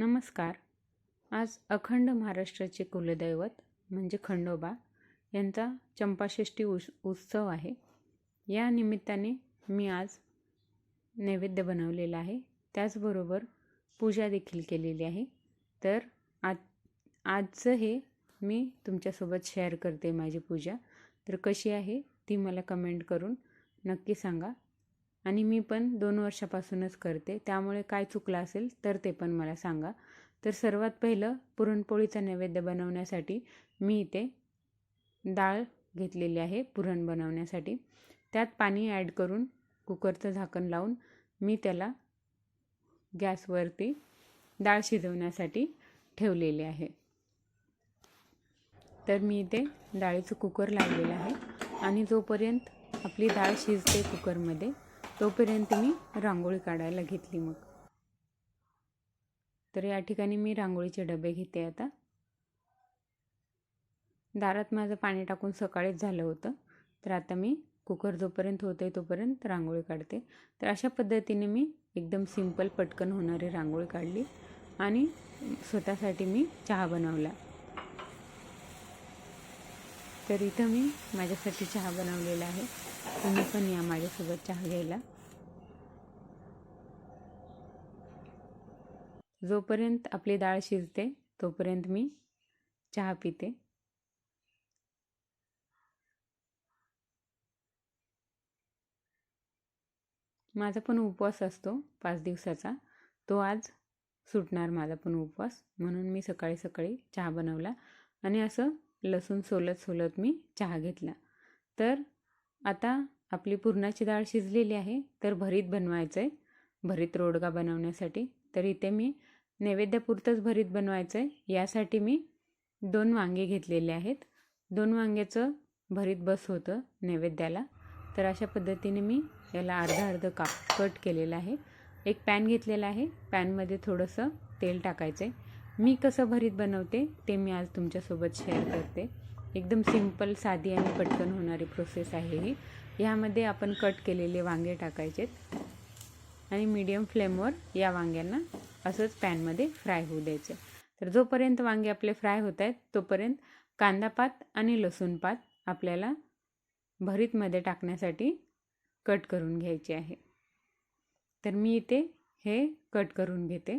नमस्कार. आज अखंड महाराष्ट्राचे कुलदैवत म्हणजे खंडोबा यांचा चंपाषष्ठी उस उत्सव आहे. या निमित्ताने मी आज नैवेद्य बनवलेला आहे. त्याचबरोबर पूजा देखील केलेली आहे. तर आज आजचं हे मी तुमच्यासोबत शेअर करते माझी पूजा. तर कशी आहे ती मला कमेंट करून नक्की सांगा. आणि मी पण दोन वर्षापासूनच करते. त्यामुळे काय चुकलं असेल तर ते पण मला सांगा. तर सर्वात पहिलं पुरणपोळीचा नैवेद्य बनवण्यासाठी मी इथे डाळ घेतलेली आहे पुरण बनवण्यासाठी. त्यात पाणी ॲड करून कुकरचं झाकण लावून मी त्याला गॅसवरती डाळ शिजवण्यासाठी ठेवलेली आहे. तर मी इथे डाळीचं कुकर लावलेलं आहे आणि जोपर्यंत आपली डाळ शिजते कुकरमध्ये तोपर्यंत मी रांगोळी काढायला घेतली मग. तर या ठिकाणी मी रांगोळीचे डबे घेते आता. दारात माझं पाणी टाकून सकाळीच झालं होतं. तर आता मी कुकर जोपर्यंत होते तोपर्यंत रांगोळी काढते. तर अशा पद्धतीने मी एकदम सिंपल पटकन होणारी रांगोळी काढली आणि स्वतःसाठी मी चहा बनवला. तर इथं मी माझ्यासाठी चहा बनवलेला आहे. तुम्ही पण या माझ्यासोबत चहा घ्यायला. जोपर्यंत आपली डाळ शिजते तोपर्यंत मी चहा पिते. माझा पण उपवास असतो पाच दिवसाचा. तो आज सुटणार माझा पण उपवास. म्हणून मी सकाळी सकाळी चहा बनवला. आणि असं लसूण सोलत सोलत मी चहा घेतला. तर आता आपली पुरणाची डाळ शिजलेली आहे तर भरीत बनवायचं आहे भरीत रोडगा बनवण्यासाठी. तर इथे मी नैवेद्यापुरतंच भरीत बनवायचं आहे यासाठी मी दोन वांगे घेतलेले आहेत. दोन वांग्याचं भरीत बस होतं नैवेद्याला. तर अशा पद्धतीने मी याला अर्धा अर्ध काप कट केलेलं आहे. एक पॅन घेतलेला आहे. पॅनमध्ये थोडंसं तेल टाकायचं आहे मी कसं भरीत बनवते ते मी आज तुमच्यासोबत शेअर करते. एकदम सिंपल साधी आणि पटकन होणारी प्रोसेस आहे ही. ह्यामध्ये आपण कट केलेले वांगे टाकायचेत. आणि मीडियम फ्लेमवर या वांग्यांना असंच पॅनमध्ये फ्राय होऊ द्यायचे. तर जोपर्यंत वांगे आपले फ्राय होत आहेत तोपर्यंत कांदापात आणि लसूणपात आपल्याला भरीतमध्ये टाकण्यासाठी कट करून घ्यायचे आहे. तर मी इथे हे कट करून घेते.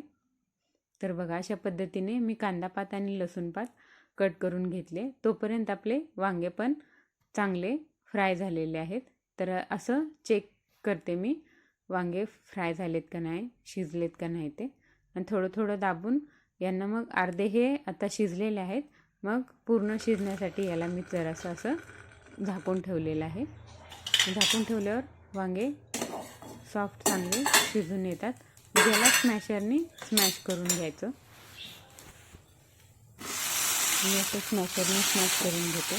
तर बघा अशा पद्धतीने मी कांदापात आणि लसूणपात कट करून घेतले. तोपर्यंत आपले वांगे पण चांगले फ्राय झालेले आहेत. तर असं चेक करते मी वांगे फ्राय झालेत का नाही शिजलेत का नाही ते. आणि थोडं थोडं दाबून यांना मग अर्धे हे आता शिजलेले आहेत. मग पूर्ण शिजण्यासाठी याला मी जरासं असं झाकून ठेवलेलं आहे. झाकून ठेवल्यावर वांगे सॉफ्ट चांगले शिजून येतात. ज्याला स्मॅशरने स्मॅश करून घ्यायचं. मी असं स्मॅशरने स्मॅश करून घेते.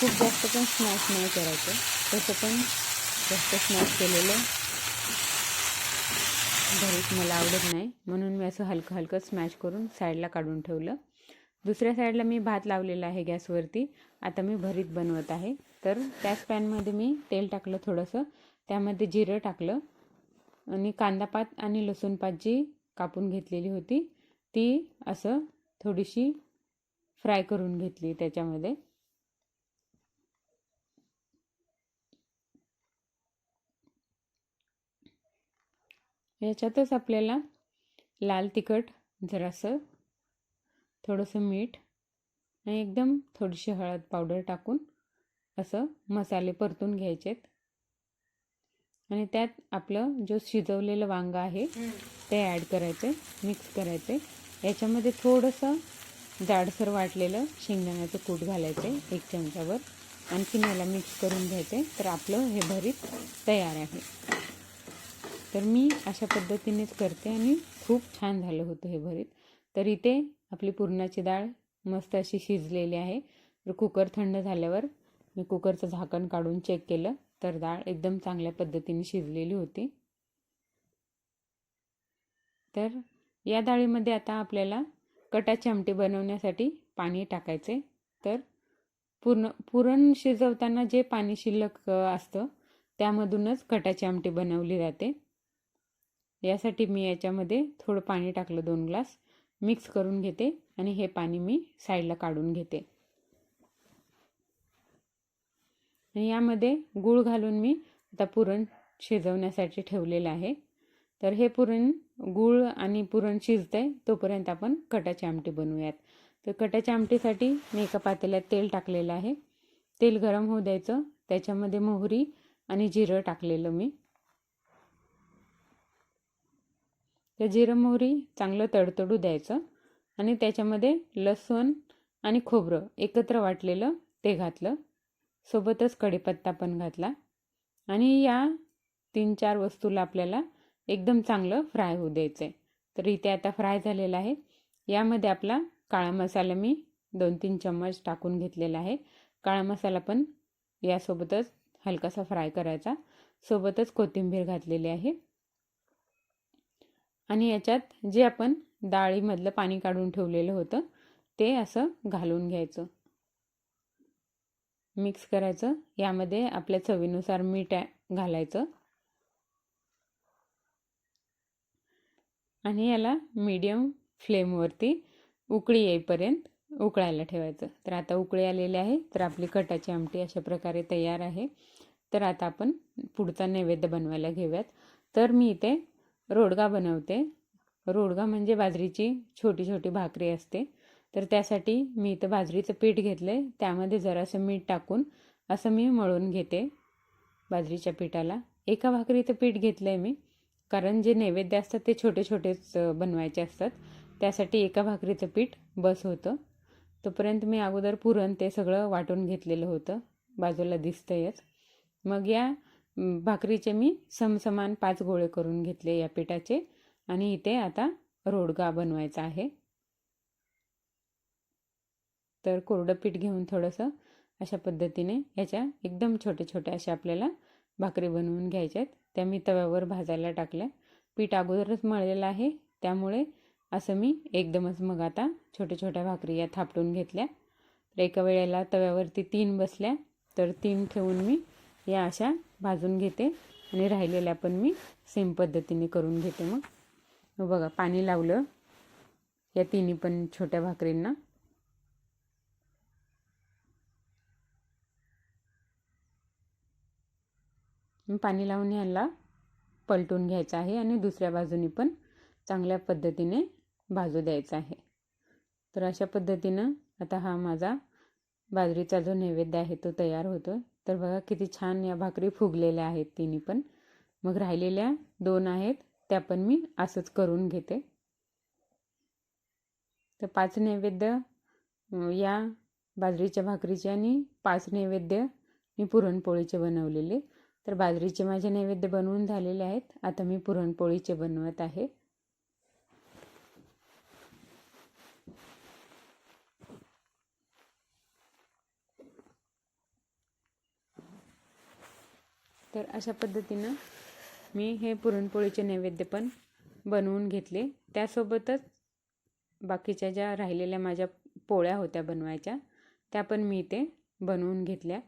खूप जास्त पण स्मॅश नाही करायचं. तसं पण जास्त स्मॅश केलेलं भरीत मला आवडत नाही. म्हणून मी असं हलकं हलकं स्मॅश करून साईडला काढून ठेवलं. दुसऱ्या साईडला मी भात लावलेला आहे गॅसवरती. आता मी भरीत बनवत आहे. तर त्याच पॅनमध्ये मी तेल टाकलं थोडंसं. त्यामध्ये जिरं टाकलं. आणि कांदापात आणि लसूणपात जी कापून घेतलेली होती ती असं थोडीशी फ्राय करून घेतली त्याच्यामध्ये. याच्यातच आपल्याला लाल तिखट जरासं थोडंसं मीठ आणि एकदम थोडीशी हळद पावडर टाकून असं मसाले परतून घ्यायचेत. आणि त्यात आपलं जो शिजवलेलं वांग आहे ते ॲड करायचं मिक्स करायचे. याच्यामध्ये थोडंसं जाडसर वाटलेलं शेंगदाण्याचं कूट घालायचं आहे एक चमचावर आणखीन याला मिक्स करून घ्यायचे. तर आपलं हे भरीत तयार आहे. तर मी अशा पद्धतीनेच करते आणि खूप छान झालं होतं हे भरीत. तर इथे आपली पुरणाची डाळ मस्त अशी शिजलेली आहे. तर कुकर थंड झाल्यावर मी कुकरचं झाकण काढून चेक केलं. तर डाळ एकदम चांगल्या पद्धतीने शिजलेली होती. तर या डाळीमध्ये आता आपल्याला कटाची आमटी बनवण्यासाठी पाणी टाकायचे. तर पूर्ण पुरण शिजवताना जे पाणी शिल्लक असतं त्यामधूनच कटाची आमटी बनवली जाते. यासाठी मी याच्यामध्ये थोडं पाणी टाकलं दोन ग्लास. मिक्स करून घेते आणि हे पाणी मी साईडला काढून घेते. आणि यामध्ये गूळ घालून मी आता पुरण शिजवण्यासाठी ठेवलेलं आहे. तर हे पुरण गूळ आणि पुरण शिजतंय तोपर्यंत आपण कटाची आमटी बनवूयात. तर कटाच्या आमटीसाठी मी एका पातेल्यात तेल टाकलेलं आहे. तेल गरम होऊ द्यायचं त्याच्यामध्ये मोहरी आणि जिरं टाकलेलं मी. तर जिरं मोहरी चांगलं तडतडू द्यायचं आणि त्याच्यामध्ये लसूण आणि खोबरं एकत्र वाटलेलं ते घातलं. सोबतच कढीपत्ता पण घातला. आणि या तीन चार वस्तूला आपल्याला एकदम चांगलं फ्राय होऊ द्यायचं आहे तर इथे आता फ्राय झालेलं आहे. यामध्ये आपला काळा मसाला मी दोन तीन चम्मच टाकून घेतलेला आहे. काळा मसाला पण यासोबतच हलकासा फ्राय करायचा. सोबतच कोथिंबीर घातलेली आहे. आणि याच्यात जे आपण डाळीमधलं पाणी काढून ठेवलेलं होतं ते असं घालून घ्यायचं. मिक्स करायचं. यामध्ये आपल्या चवीनुसार मीठ घालायचं. आणि याला मीडियम फ्लेमवरती उकळी येईपर्यंत उकळायला ठेवायचं. तर आता उकळी आलेली आहे. तर आपली कटाची आमटी अशा प्रकारे तयार आहे. तर आता आपण पुढचा नैवेद्य बनवायला घेऊयात. तर मी इथे रोडगा बनवते. रोडगा म्हणजे बाजरीची छोटी छोटी भाकरी असते. तर त्यासाठी मी इथं बाजरीचं पीठ घेतलं आहे त्यामध्ये जरासं मीठ टाकून असं मी मळून घेते बाजरीच्या पिठाला. एका भाकरीचं पीठ घेतलं आहे मी कारण जे नैवेद्य असतात ते छोटे छोटेच बनवायचे असतात. त्यासाठी एका भाकरीचं पीठ बस होतं. तोपर्यंत मी अगोदर पुरण ते सगळं वाटून घेतलेलं होतं. बाजूला दिसतंयच मग या भाकरीचे मी समसमान पाच गोळे करून घेतले या पिठाचे. आणि इथे आता रोडगा बनवायचा आहे. तर कोरडं पीठ घेऊन थोडंसं अशा पद्धतीने याच्या एकदम छोटे छोटे अशा आपल्याला भाकरी बनवून घ्यायच्यात. त्या मी तव्यावर भाजायला टाकल्या. पीठ अगोदरच मळलेलं आहे. त्यामुळे असं मी एकदमच मग आता छोट्या छोट्या भाकरी या थापटून घेतल्या. तर एका वेळेला तव्यावरती तीन बसल्या. तर तीन ठेवून मी या अशा भाजून घेते आणि राहिलेल्या पण मी सेम पद्धतीने करून घेते मग. बघा पाणी लावलं. या तिन्ही पण छोट्या भाकरींना. पाणी लावून ह्याला पलटून घ्यायचं आहे आणि दुसऱ्या बाजूनी पण चांगल्या पद्धतीने भाजू द्यायचा आहे. तर अशा पद्धतीनं आता हा माझा बाजरीचा जो नैवेद्य आहे तो तयार होतो तर बघा किती छान या भाकरी फुगलेल्या आहेत तिन्ही पण. मग राहिलेल्या दोन आहेत त्या पण मी असंच करून घेते. तर पाच नैवेद्य या बाजरीच्या भाकरीचे आणि पाच नैवेद्य मी पुरणपोळीचे बनवलेले. तर बाजरीचे माझे नैवेद्य बनवून झालेले आहेत. आता मी पुरणपोळीचे बनवत आहे. तर अशा पद्धतीनं मी हे पुरणपोळीचे नैवेद्य पण बनवून घेतले. त्यासोबतच बाकीच्या ज्या राहिलेल्या माझ्या पोळ्या होत्या बनवायच्या त्या पण मी इथे बनवून घेतल्या.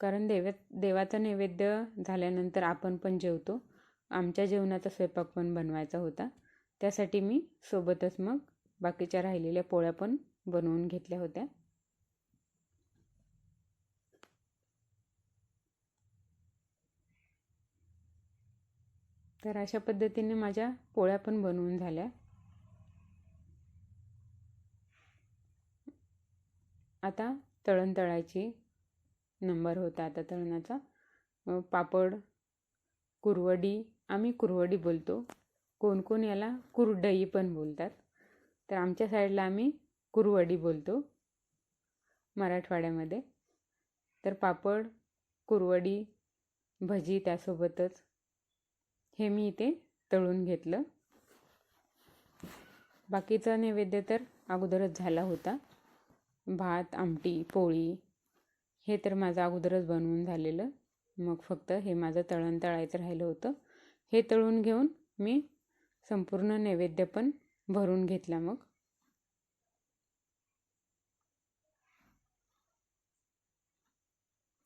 कारण देव्या देवाचा नैवेद्य झाल्यानंतर आपण पण जेवतो. आमच्या जेवणाचा स्वयंपाक पण बनवायचा होता. त्यासाठी मी सोबतच मग बाकीच्या राहिलेल्या पोळ्या पण बनवून घेतल्या होत्या. तर अशा पद्धतीने माझ्या पोळ्या पण बनवून झाल्या. आता तळण तळायची नंबर होता आता तळणाचा पापड कुरवडी आम्ही कुरवडी बोलतो. कोण कोण याला कुरडई पण बोलतात. तर आमच्या साईडला आम्ही कुरवडी बोलतो मराठवाड्यामध्ये. तर पापड कुरवडी भजी त्यासोबतच हे मी इथे तळून घेतलं. बाकीचा नैवेद्य तर अगोदरच झाला होता. भात आमटी पोळी हे तर माझं अगोदरच बनवून झालेलं. मग फक्त हे माझं तळण तळायचं राहिलं होतं. हे तळून घेऊन मी संपूर्ण नैवेद्य पण भरून घेतला मग.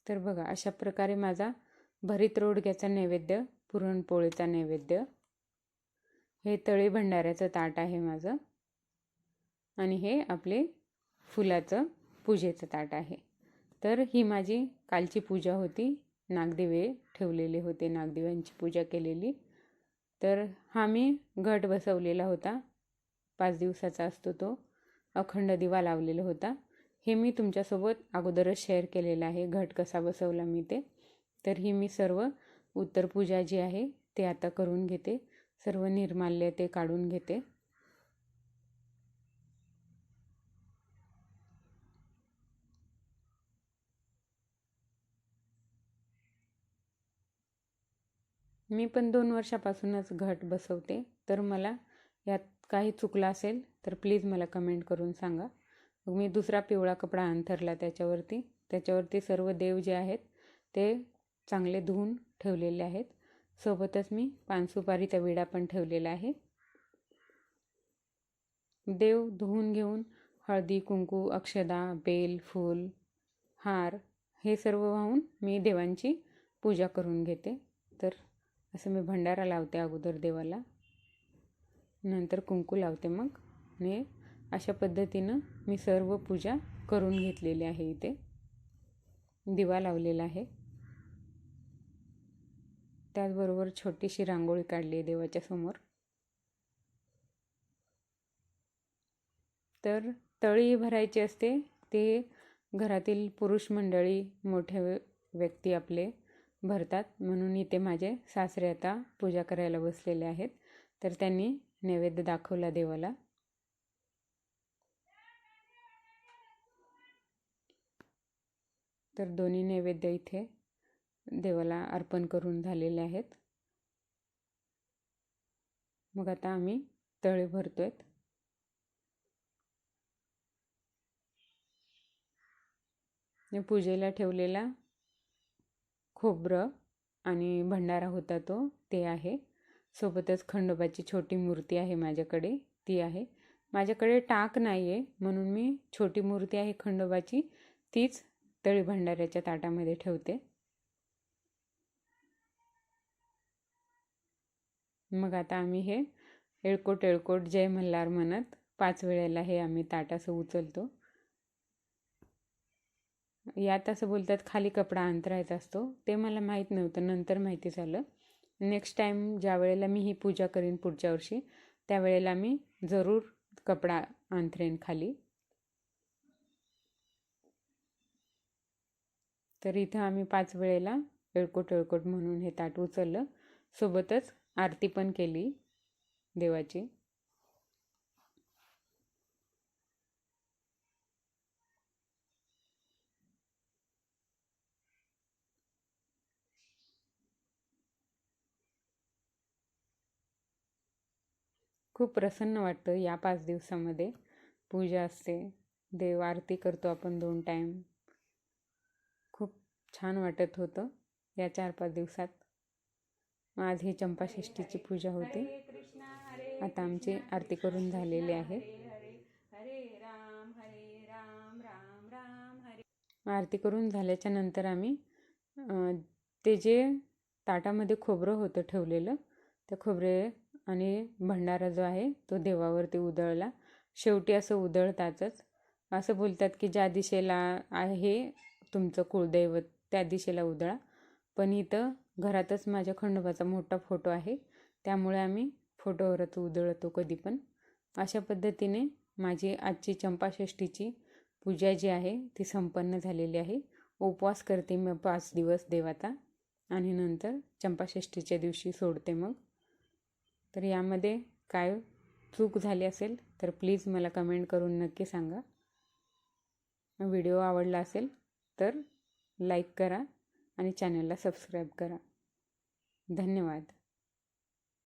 तर बघा अशा प्रकारे माझा भरीत रोडग्याचा नैवेद्य पुरणपोळीचा नैवेद्य हे तळी भंडाऱ्याचं ताट आहे माझं. आणि हे आपले फुलाचं पूजेचं ताट आहे. तर ही माझी कालची पूजा होती. नागदिवे ठेवलेले होते नागदिव्यांची पूजा केलेली. तर हा मी घट बसवलेला होता. पाच दिवसाचा असतो तो. अखंड दिवा लावलेला होता. हे मी तुमच्यासोबत अगोदरच शेअर केलेलं आहे. घट कसा बसवला मी ते. तर ही मी सर्व उत्तर पूजा जी आहे ते आता करून घेते. सर्व निर्माल्य ते काढून घेते. मी पण दोन वर्षापासूनच घट बसवते. तर मला यात काही चुकलं असेल तर प्लीज मला कमेंट करून सांगा. मग मी दुसरा पिवळा कपडा अंथरला त्याच्यावरती. त्याच्यावरती सर्व देव जे आहेत ते चांगले धुवून ठेवलेले आहेत. सोबतच मी पानसुपारीचा विडा पण ठेवलेला आहे. देव धुवून घेऊन हळदी कुंकू अक्षदा बेल फूल हार हे सर्व वाहून मी देवांची पूजा करून घेते. तर असं मी भंडारा लावते अगोदर देवाला. नंतर कुंकू लावते मग. आणि अशा पद्धतीनं मी सर्व पूजा करून घेतलेली आहे इथे. दिवा लावलेला आहे. त्याचबरोबर छोटीशी रांगोळी काढली आहे देवाच्या समोर. तर तळी भरायची असते ते घरातील पुरुष मंडळी मोठे व्यक्ती आपले भरतात. म्हणून इथे माझे सासरे आता पूजा करायला बसलेले आहेत. तर त्यांनी नैवेद्य दाखवला देवाला. तर दोन्ही नैवेद्य इथे देवाला अर्पण करून झालेले आहेत. मग आता आम्ही तळे भरतोय पूजेला ठेवलेला खोबरं आणि भंडारा होता तो ते आहे. सोबतच खंडोबाची छोटी मूर्ती आहे माझ्याकडे ती आहे. माझ्याकडे टाक नाही आहे म्हणून मी छोटी मूर्ती आहे खंडोबाची तीच तळी भंडाऱ्याच्या ताटामध्ये ठेवते. मग आता आम्ही हे एळकोट एळकोट जय मल्हार म्हणत पाच वेळेला हे आम्ही ताटासं उचलतो. यात असं बोलतात खाली कपडा अंतरायचा असतो. ते मला माहीत नव्हतं. नंतर माहिती झालं. नेक्स्ट टाईम ज्या वेळेला मी ही पूजा करीन पुढच्या वर्षी त्यावेळेला मी जरूर कपडा अंथरेन खाली. तर इथं आम्ही पाच वेळेला एळकोट एळकोट म्हणून हे ताट उचललं. सोबतच आरती पण केली देवाची. खूप प्रसन्न वाटतं या पाच दिवसामध्ये. पूजा असते. देव आरती करतो आपण दोन टाईम खूप छान वाटत होतं या चार पाच दिवसात. आज ही चंपाषष्ठीची पूजा होती. आता आमची आरती करून झालेली आहे. आरती करून झाल्याच्यानंतर आम्ही ते जे ताटामध्ये खोबरं होतं ठेवलेलं त्या खोबरे आणि भंडारा जो आहे तो देवावरती उधळला. शेवटी असं उधळतातच. असं बोलतात की ज्या दिशेला आहे तुमचं कुळदैवत त्या दिशेला उधळा. पण इथं घरातच माझ्या खंडोबाचा मोठा फोटो आहे. त्यामुळे आम्ही फोटोवरच उधळतो कधी पण अशा पद्धतीने माझी आजची चंपाषष्ठीची पूजा जी आहे ती संपन्न झालेली आहे. उपवास करते मी पाच दिवस देवाचा आणि नंतर चंपाषष्ठीच्या दिवशी सोडते मग. तर यामध्ये काय चूक झाली असेल तर प्लीज मला कमेंट करून नक्की सांगा. व्हिडिओ आवडला असेल तर लाईक करा आणि चॅनलला सबस्क्राईब करा. धन्यवाद.